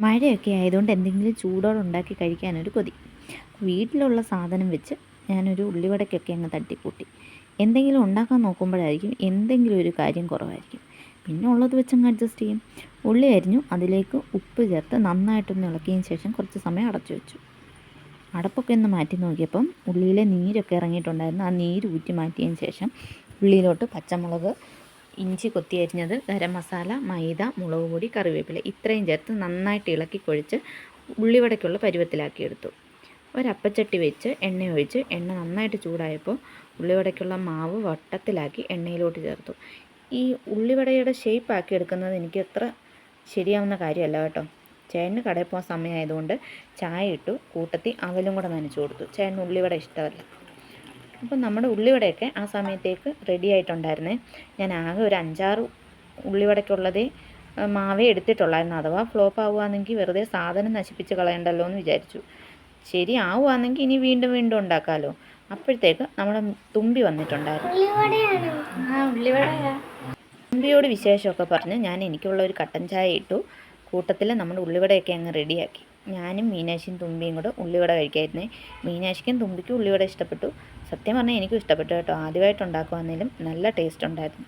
മഴയൊക്കെ ആയതുകൊണ്ട് എന്തെങ്കിലും ചൂടോടെ ഉണ്ടാക്കി കഴിക്കാനൊരു കൊതി. വീട്ടിലുള്ള സാധനം വെച്ച് ഞാനൊരു ഉള്ളിവടയ്ക്കൊക്കെ അങ്ങ് തട്ടിക്കൂട്ടി. എന്തെങ്കിലും ഉണ്ടാക്കാൻ നോക്കുമ്പോഴായിരിക്കും എന്തെങ്കിലും ഒരു കാര്യം കുറവായിരിക്കും. പിന്നെ ഉള്ളത് വെച്ചങ്ങ് അഡ്ജസ്റ്റ് ചെയ്യും. ഉള്ളി അരിഞ്ഞു അതിലേക്ക് ഉപ്പ് ചേർത്ത് നന്നായിട്ടൊന്ന് ഇളക്കിയതിന് ശേഷം കുറച്ച് സമയം അടച്ചു വെച്ചു. അടപ്പൊക്കെ ഒന്ന് മാറ്റി നോക്കിയപ്പം ഉള്ളിയിലെ നീരൊക്കെ ഇറങ്ങിയിട്ടുണ്ടായിരുന്നു. ആ നീര് ഊറ്റി മാറ്റിയതിന് ശേഷം ഉള്ളിയിലോട്ട് പച്ചമുളക് ഇഞ്ചി കൊത്തി അരിഞ്ഞത് ഗരം മസാല മൈദ മുളക് പൊടി കറിവേപ്പില ഇത്രയും ചേർത്ത് നന്നായിട്ട് ഇളക്കി കൊഴിച്ച് ഉള്ളിവടയ്ക്കുള്ള പരുവത്തിലാക്കിയെടുത്തു. ഒരപ്പച്ചട്ടി വെച്ച് എണ്ണ ഒഴിച്ച് എണ്ണ നന്നായിട്ട് ചൂടായപ്പോൾ ഉള്ളിവടയ്ക്കുള്ള മാവ് വട്ടത്തിലാക്കി എണ്ണയിലോട്ട് ചേർത്തു. ഈ ഉള്ളിവടയുടെ ഷേപ്പ് ആക്കി എടുക്കുന്നത് എനിക്ക് അത്ര ശരിയാവുന്ന കാര്യമല്ല കേട്ടോ. ചേട്ടന് കടയിൽ പോകാൻ സമയമായതുകൊണ്ട് ചായ ഇട്ടു കൂട്ടത്തിൽ അവലും കൂടെ നനച്ചു കൊടുത്തു. ചേട്ടന് ഉള്ളിവട ഇഷ്ടമല്ല. അപ്പം നമ്മുടെ ഉള്ളിവടയൊക്കെ ആ സമയത്തേക്ക് റെഡി ആയിട്ടുണ്ടായിരുന്നേ. ഞാൻ ആകെ ഒരു അഞ്ചാറ് ഉള്ളിവടയ്ക്കുള്ളതേ മാവേ എടുത്തിട്ടുള്ളായിരുന്നു. അഥവാ ഫ്ലോപ്പ് ആവുകയാണെങ്കിൽ വെറുതെ സാധനം നശിപ്പിച്ച് കളയണ്ടല്ലോ എന്ന് വിചാരിച്ചു. ശരി ആവുകയാണെങ്കിൽ ഇനി വീണ്ടും വീണ്ടും ഉണ്ടാക്കാമല്ലോ അപ്പോഴത്തേക്ക് നമ്മുടെ തുമ്പി വന്നിട്ടുണ്ടായിരുന്നു. തുമ്പിയോട് വിശേഷമൊക്കെ പറഞ്ഞ് ഞാൻ എനിക്കുള്ള ഒരു കട്ടൻ ചായ ഇട്ടു. കൂട്ടത്തിൽ നമ്മുടെ ഉള്ളിവടയൊക്കെ അങ്ങ് റെഡിയാക്കി ഞാനും മീനാശിയും തുമ്പിയും കൂടെ ഉള്ളിവട കഴിക്കായിരുന്നേ. മീനാക്ഷിക്കും തുമ്പിക്കും ഉള്ളിവട ഇഷ്ടപ്പെട്ടു. സത്യം പറഞ്ഞാൽ എനിക്കും ഇഷ്ടപ്പെട്ടു കേട്ടോ. ആദ്യമായിട്ട് ഉണ്ടാക്കുവാന്നേലും നല്ല ടേസ്റ്റ് ഉണ്ടായിരുന്നു.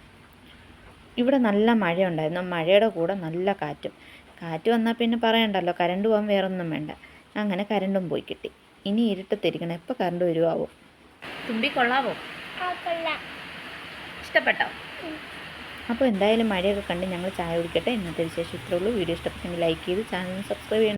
ഇവിടെ നല്ല മഴ ഉണ്ടായിരുന്നു മഴയുടെ കൂടെ നല്ല കാറ്റും. കാറ്റ് വന്നാൽ പിന്നെ പറയണ്ടല്ലോ കരണ്ട് പോകാൻ വേറൊന്നും വേണ്ട. അങ്ങനെ കരണ്ടും പോയി കിട്ടി. ഇനി ഇരുട്ടത്തിരിക്കണം. എപ്പോൾ കരണ്ട് വരുവാവോ? തുമ്പി കൊള്ളാവോ? ഇഷ്ടപ്പെട്ടോ? അപ്പോൾ എന്തായാലും മഴയൊക്കെ കണ്ട് ഞങ്ങൾ ചായ കുടിക്കട്ടെ. ഇന്നത്തെ വിശേഷം ഇത്രയുള്ളൂ വീഡിയോ ഇഷ്ടപ്പെട്ടെങ്കിൽ ലൈക്ക് ചെയ്ത് ചാനൽ സബ്സ്ക്രൈബ് ചെയ്യണം.